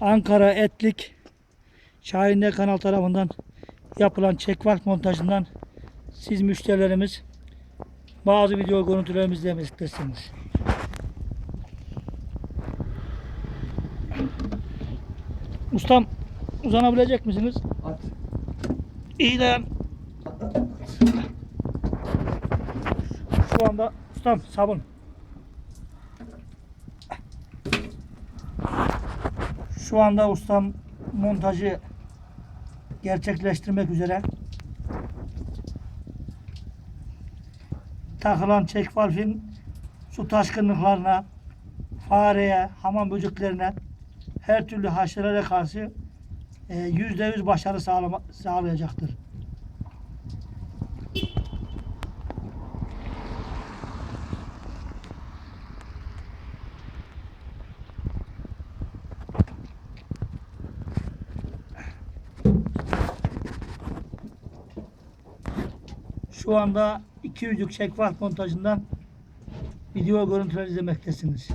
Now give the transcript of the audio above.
Ankara Etlik Şahinler Kanal tarafından yapılan checkvalk montajından siz müşterilerimiz bazı video görüntülerimizi izlemektesiniz. Ustam uzanabilecek misiniz? At. İyi dayan. Şu anda ustam sabun. Şu anda ustam montajı gerçekleştirmek üzere. Takılan çek valfin su taşkınlıklarına, fareye, hamam böceklerine her türlü haşerelere karşı e, yüzde yüz başarı sağlayacaktır. Şu anda 200'lük çekvat montajından video görüntüler izlemektesiniz.